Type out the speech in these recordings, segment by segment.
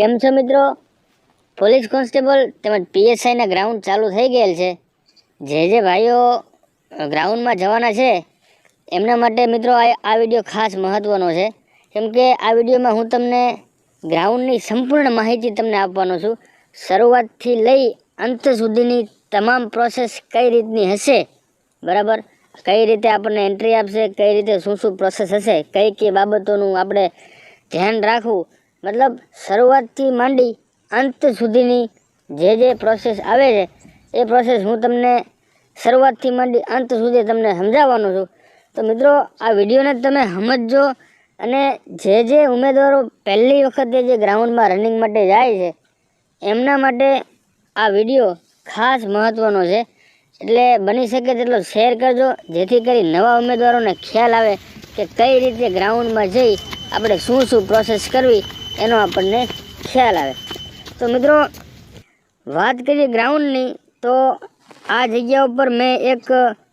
કેમ છો મિત્રો? પોલીસ કોન્સ્ટેબલ તેમજ પીએસઆઈના ગ્રાઉન્ડ ચાલુ થઈ ગયેલ છે. જે જે ભાઈઓ ગ્રાઉન્ડમાં જવાના છે, એમના માટે મિત્રો આ વીડિયો ખાસ મહત્ત્વનો છે. કેમ કે આ વિડીયોમાં હું તમને ગ્રાઉન્ડની સંપૂર્ણ માહિતી તમને આપવાનો છું. શરૂઆતથી લઈ અંત સુધીની તમામ પ્રોસેસ કઈ રીતની હશે, બરાબર? કઈ રીતે આપણને એન્ટ્રી આપશે, કઈ રીતે શું શું પ્રોસેસ હશે, કઈ કઈ બાબતોનું આપણે ધ્યાન રાખવું મતલબ શરૂઆતથી માંડી અંત સુધીની જે જે પ્રોસેસ આવે છે, એ પ્રોસેસ હું તમને શરૂઆતથી માંડી અંત સુધી તમને સમજાવવાનો છું. તો મિત્રો, આ વિડીયોને તમે સમજજો અને જે જે ઉમેદવારો પહેલી વખતે જે ગ્રાઉન્ડમાં રનિંગ માટે જાય છે, એમના માટે આ વીડિયો ખાસ મહત્ત્વનો છે. એટલે બની શકે તેટલો શેર કરજો, જેથી કરી નવા ઉમેદવારોને ખ્યાલ આવે કે કઈ રીતે ગ્રાઉન્ડમાં જઈ આપણે શું શું પ્રોસેસ કરવી એનો આપણને ખ્યાલ આવે. તો મિત્રો, વાત કરીએ ગ્રાઉન્ડની, તો આ જગ્યા ઉપર મેં એક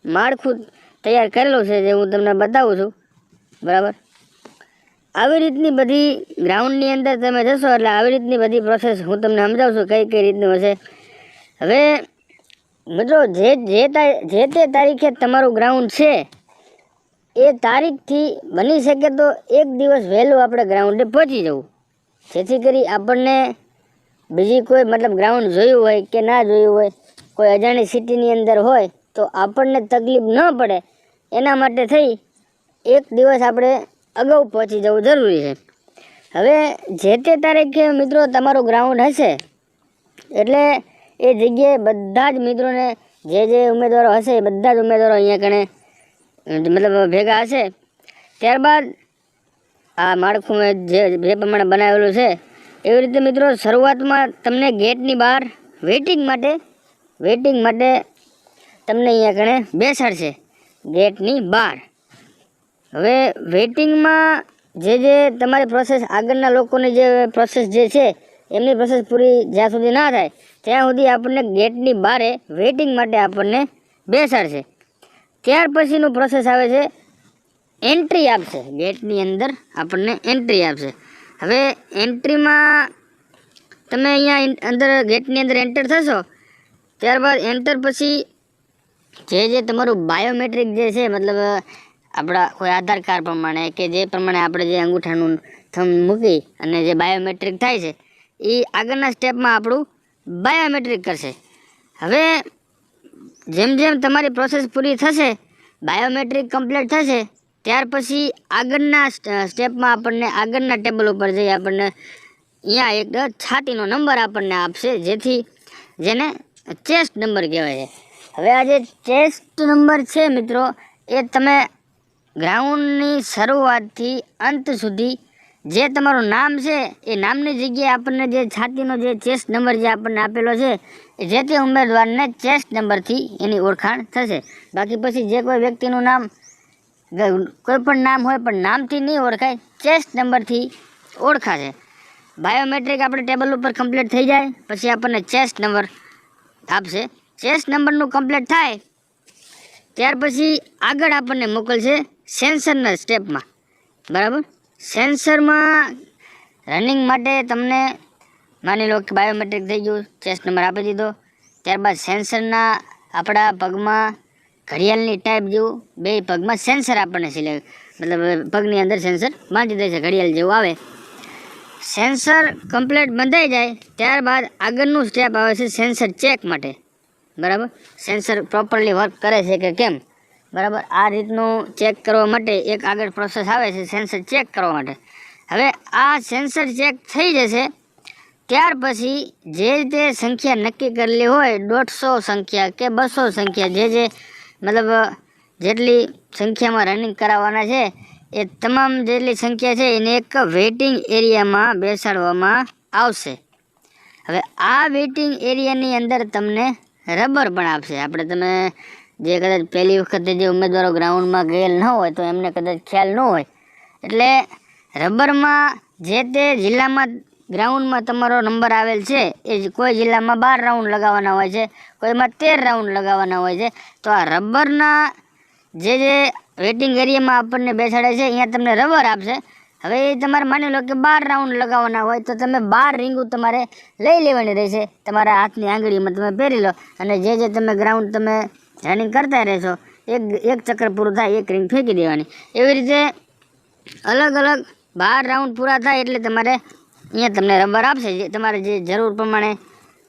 માળખું તૈયાર કરેલું છે, જે હું તમને બતાવું છું. બરાબર? આવી રીતની બધી ગ્રાઉન્ડની અંદર તમે જશો એટલે આવી રીતની બધી પ્રોસેસ હું તમને સમજાવું છું કઈ કઈ રીતનું હશે. હવે, મિત્રો, જે જે જે તે તારીખે તમારું ગ્રાઉન્ડ છે, એ તારીખથી બની શકે તો એક દિવસ વહેલું આપણે ગ્રાઉન્ડે પહોંચી જવું. જેથી કરી આપણને બીજી કોઈ મતલબ ગ્રાઉન્ડ જોયું હોય કે ના જોયું હોય, કોઈ અજાણી સિટીની અંદર હોય, તો આપણને તકલીફ ન પડે. એના માટે થઈ એક દિવસ આપણે અગાઉ પહોંચી જવું જરૂરી છે. હવે જે તે તારીખે મિત્રો તમારું ગ્રાઉન્ડ હશે, એટલે એ જગ્યાએ બધા જ મિત્રોને જે જે ઉમેદવારો હશે એ બધા જ ઉમેદવારો અહીંયા કણે, મતલબ ભેગા હશે. ત્યારબાદ આ માળખું મેં જે જે પ્રમાણે બનાવેલું છે. એવી રીતે મિત્રો શરૂઆતમાં તમને ગેટની બહાર વેઇટિંગ માટે વેઇટિંગ માટે તમને અહીંયા કણે બેસાડશે ગેટની બહાર. હવે વેઇટિંગમાં જે જે તમારી પ્રોસેસ આગળના લોકોની જે પ્રોસેસ જે છે, એમની પ્રોસેસ પૂરી જ્યાં સુધી ના થાય, ત્યાં સુધી આપણને ગેટની બહારે વેઇટિંગ માટે આપણને બેસાડશે. ત્યાર પછીનું પ્રોસેસ આવે છે એન્ટ્રી આપશે. ગેટની અંદર આપણને એન્ટ્રી આપશે. હવે એન્ટ્રીમાં તમે અહીંયા અંદર ગેટની અંદર એન્ટર થશો, ત્યારબાદ એન્ટર પછી જે જે તમારું બાયોમેટ્રિક જે છે, મતલબ આપણા કોઈ આધાર કાર્ડ પ્રમાણે કે જે પ્રમાણે આપણે જે અંગૂઠાનું થમ મૂકી અને જે બાયોમેટ્રિક થાય છે, એ આગળના સ્ટેપમાં આપણું બાયોમેટ્રિક કરશે. હવે જેમ જેમ તમારી પ્રોસેસ પૂરી થશે બાયોમેટ્રિક કમ્પ્લીટ થશે ત્યાર પછી આગળના સ્ટેપમાં આપણને આગળના ટેબલ ઉપર જઈ આપણને અહીંયા એક છાતીનો નંબર આપણને આપશે, જેથી જેને ચેસ્ટ નંબર કહેવાય છે. હવે આ જે ચેસ્ટ નંબર છે મિત્રો, એ તમે ગ્રાઉન્ડની શરૂઆતથી અંત સુધી જે તમારું નામ છે, એ નામની જગ્યાએ આપણને જે છાતીનો જે ચેસ્ટ નંબર જે આપણને આપેલો છે જે તે ઉમેદવારને ચેસ્ટ નંબરથી એની ઓળખાણ થશે. બાકી પછી જે કોઈ વ્યક્તિનું નામ કોઈ પણ નામ હોય પણ નામથી નહીં ઓળખાય ચેસ્ટ નંબરથી ઓળખાશે. બાયોમેટ્રિક આપણે ટેબલ ઉપર કમ્પ્લીટ થઈ જાય, પછી આપણને ચેસ્ટ નંબર આપશે. ચેસ્ટ નંબરનું કમ્પ્લીટ થાય, ત્યાર પછી આગળ આપણને મોકલશે સેન્સરના સ્ટેપમાં બરાબર? સેન્સરમાં રનિંગ માટે તમને માની લો કે બાયોમેટ્રિક થઈ ગયું ચેસ્ટ નંબર આપી દીધો. ત્યારબાદ સેન્સરના આપણા પગમાં ઘડિયાળની ટાઈપ જેવું બે પગમાં સેન્સર આપણને સિલેક્ટ મતલબ પગની અંદર સેન્સર બાંધી દે છે, ઘડિયાળ જેવું આવે. સેન્સર કમ્પ્લીટ બંધાઈ જાય, ત્યારબાદ આગળનું સ્ટેપ આવે છે સેન્સર ચેક માટે. બરાબર? સેન્સર પ્રોપરલી વર્ક કરે છે કે કેમ? બરાબર? આ રીતનું ચેક કરવા માટે એક આગળ પ્રોસેસ આવે છે સેન્સર ચેક કરવા માટે. હવે આ સેન્સર ચેક થઈ જશે, ત્યાર પછી જે રીતે સંખ્યા નક્કી કરેલી હોય, દોઢસો સંખ્યા કે બસો સંખ્યા, જે જે મતલબ, જેટલી સંખ્યામાં રનિંગ કરાવવાના છે, એ તમામ જેટલી સંખ્યા છે, એને એક વેઇટિંગ એરિયામાં બેસાડવામાં આવશે. હવે આ વેઇટિંગ એરિયાની અંદર તમને રબર પણ આપશે. આપણે તમે જે કદાચ પહેલી વખતે જે ઉમેદવારો ગ્રાઉન્ડમાં ગયેલ ન હોય, તો એમને કદાચ ખ્યાલ ન હોય. એટલે રબરમાં જે તે જિલ્લામાં ગ્રાઉન્ડમાં તમારો નંબર આવેલ છે, એ કોઈ જિલ્લામાં બાર રાઉન્ડ લગાવવાના હોય છે, કોઈમાં તેર રાઉન્ડ લગાવવાના હોય છે, તો આ રબરના જે જે વેટિંગ એરિયામાં આપણને બેસાડે છે, અહીંયા તમને રબર આપશે. હવે એ તમારે માની લો કે બાર રાઉન્ડ લગાવવાના હોય, તો તમે બાર રીંગુ તમારે લઈ લેવાની રહેશે, તમારા હાથની આંગળીમાં તમે પહેરી લો, અને જે જે તમે ગ્રાઉન્ડ તમે રનિંગ કરતા રહેશો, એક એક ચક્કર પૂરું થાય, એક રીંગ ફેંકી દેવાની. એવી રીતે અલગ અલગ બાર રાઉન્ડ પૂરા થાય, એટલે તમારે અહીંયા તમને રબર આપશે, જે તમારે જે જરૂર પ્રમાણે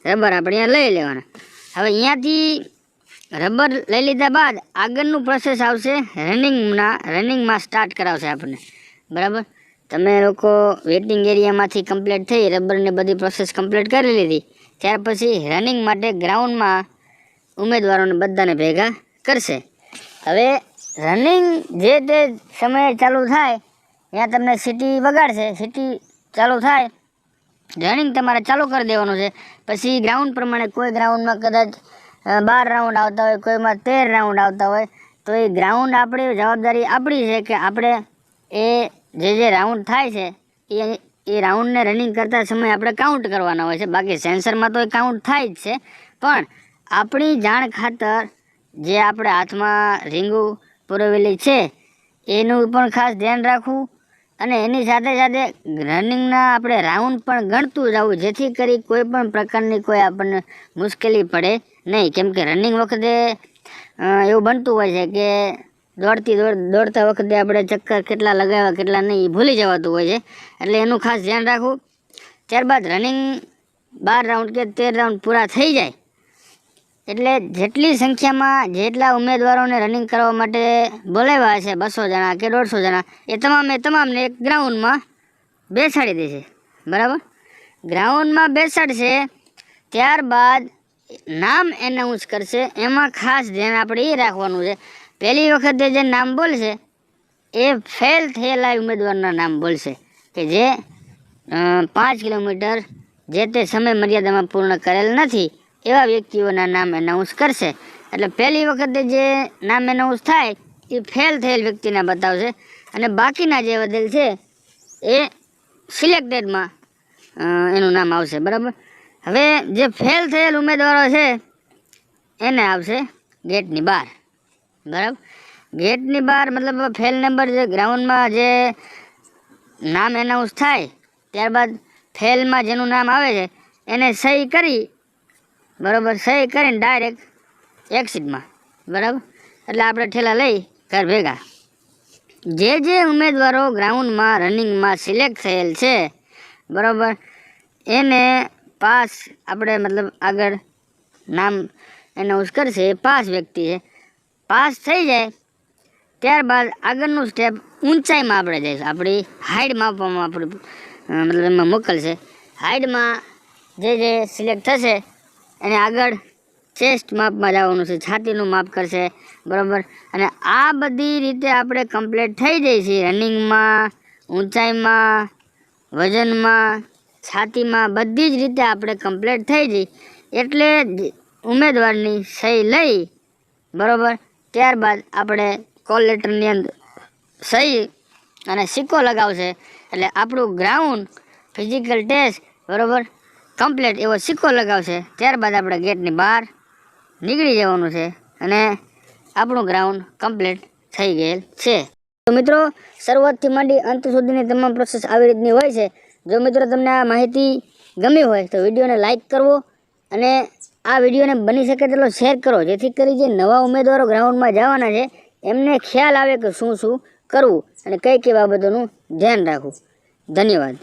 રબર આપણે અહીંયા લઈ લેવાના. હવે અહીંયાથી રબર લઈ લીધા બાદ આગળનું પ્રોસેસ આવશે રનિંગના રનિંગમાં સ્ટાર્ટ કરાવશે આપણને. બરાબર? તમે લોકો વેટિંગ એરિયામાંથી કમ્પ્લીટ થઈ રબરની બધી પ્રોસેસ કમ્પ્લીટ કરી લીધી. ત્યાર પછી રનિંગ માટે ગ્રાઉન્ડમાં ઉમેદવારોને બધાને ભેગા કરશે. હવે રનિંગ જે તે સમયે ચાલુ થાય, ત્યાં તમને સિટી વગાડશે. સિટી ચાલુ થાય. રનિંગ તમારે ચાલુ કરી દેવાનું છે. પછી ગ્રાઉન્ડ પ્રમાણે કોઈ ગ્રાઉન્ડમાં કદાચ બાર રાઉન્ડ આવતા હોય, કોઈમાં તેર રાઉન્ડ આવતા હોય, તો એ ગ્રાઉન્ડ આપણી જવાબદારી આપણી છે કે આપણે એ જે જે રાઉન્ડ થાય છે, એ એ રાઉન્ડને રનિંગ કરતા સમયે આપણે કાઉન્ટ કરવાના હોય છે. બાકી સેન્સરમાં તો એ કાઉન્ટ થાય જ છે. પણ આપણી જાણ ખાતર જે આપણે હાથમાં રીંગું પુરવેલી છે, એનું પણ ખાસ ધ્યાન રાખવું અને એની સાથે સાથે રનિંગના આપણે રાઉન્ડ પણ ગણતું જવું જેથી કરી કોઈ પણ પ્રકારની કોઈ આપણને મુશ્કેલી પડે નહીં. કેમ કે રનિંગ વખતે એવું બનતું હોય છે કે દોડતી દોડ, દોડતા વખતે આપણે ચક્કર કેટલા લગાવ્યા, કેટલા નહીં, એ ભૂલી જવાતું હોય છે. એટલે એનું ખાસ ધ્યાન રાખવું. ત્યારબાદ રનિંગ બાર રાઉન્ડ કે તેર રાઉન્ડ પૂરા થઈ જાય એટલે જેટલી સંખ્યામાં જેટલા ઉમેદવારોને રનિંગ કરવા માટે બોલાવ્યા છે બસો જણા કે દોઢસો જણા, એ તમામે તમામને ગ્રાઉન્ડમાં બેસાડી દેશે. બરાબર? ગ્રાઉન્ડમાં બેસાડશે, ત્યારબાદ નામ એનાઉન્સ કરશે. એમાં ખાસ ધ્યાન આપણે એ રાખવાનું છે, પહેલી વખતે જે નામ બોલશે, એ ફેલ થયેલા ઉમેદવારના નામ બોલશે, કે જે પાંચ કિલોમીટર જે તે સમય મર્યાદામાં પૂર્ણ કરેલ નથી. એવા વ્યક્તિઓના નામ એનાઉન્સ કરશે. એટલે પહેલી વખતે જે નામ એનાઉન્સ થાય, એ ફેલ થયેલ વ્યક્તિને બતાવશે. અને બાકીના જે વધેલ છે, એ સિલેક્ટેડમાં એનું નામ આવશે. બરાબર? હવે જે ફેલ થયેલ ઉમેદવારો છે, એને આવશે ગેટની બહાર. બરાબર? ગેટની બહાર મતલબ ફેલ નંબર જે ગ્રાઉન્ડમાં જે નામ એનાઉન્સ થાય, ત્યારબાદ ફેલમાં જેનું નામ આવે છે, એને સહી કરી બરાબર, સહી કરીને ડાયરેક્ટ એક્સિટમાં બરાબર? એટલે આપણે ઠેલા લઈ ઘર ભેગા. જે જે ઉમેદવારો ગ્રાઉન્ડમાં રનિંગમાં સિલેક્ટ થયેલ છે, બરાબર, એને પાસ આપણે મતલબ આગળ નામ એનાઉન્સ કરશે, એ પાસ વ્યક્તિ છે. પાસ થઈ જાય, ત્યારબાદ આગળનું સ્ટેપ ઊંચાઈમાં આપણે જઈશું. આપણી હાઈટ માપવામાં આપણે મતલબ એમાં મોકલશે. હાઈટમાં જે જે સિલેક્ટ થશે એને આગળ ચેસ્ટ માપમાં જવાનું છે. છાતીનું માપ કરશે. બરાબર? અને આ બધી રીતે આપણે કમ્પ્લીટ થઈ જઈએ છીએ રનિંગમાં ઊંચાઈમાં, વજનમાં, છાતીમાં બધી જ રીતે આપણે કમ્પ્લીટ થઈ જઈ એટલે ઉમેદવારની સહી લઈ, બરાબર? ત્યારબાદ આપણે કોલ લેટરની અંદર સહી અને સિક્કો લગાવશે. એટલે આપણું ગ્રાઉન્ડ ફિઝિકલ ટેસ્ટ બરાબર? કમ્પ્લીટ એવો સિક્કો લગાવશે, ત્યારબાદ આપણે ગેટની બહાર નીકળી જવાનું છે અને આપણું ગ્રાઉન્ડ કમ્પ્લીટ થઈ ગયેલ છે. તો મિત્રો, શરૂઆતથી માંડી અંત સુધીની તમામ પ્રોસેસ આવી રીતની હોય છે. જો મિત્રો તમને આ માહિતી ગમી હોય તો વિડીયોને લાઇક કરવો અને આ વિડીયોને બની શકે તેટલો શેર કરો, જેથી કરી જે નવા ઉમેદવારો ગ્રાઉન્ડમાં જવાના છે, એમને ખ્યાલ આવે કે શું શું કરવું અને કઈ કઈ બાબતોનું ધ્યાન રાખવું. ધન્યવાદ.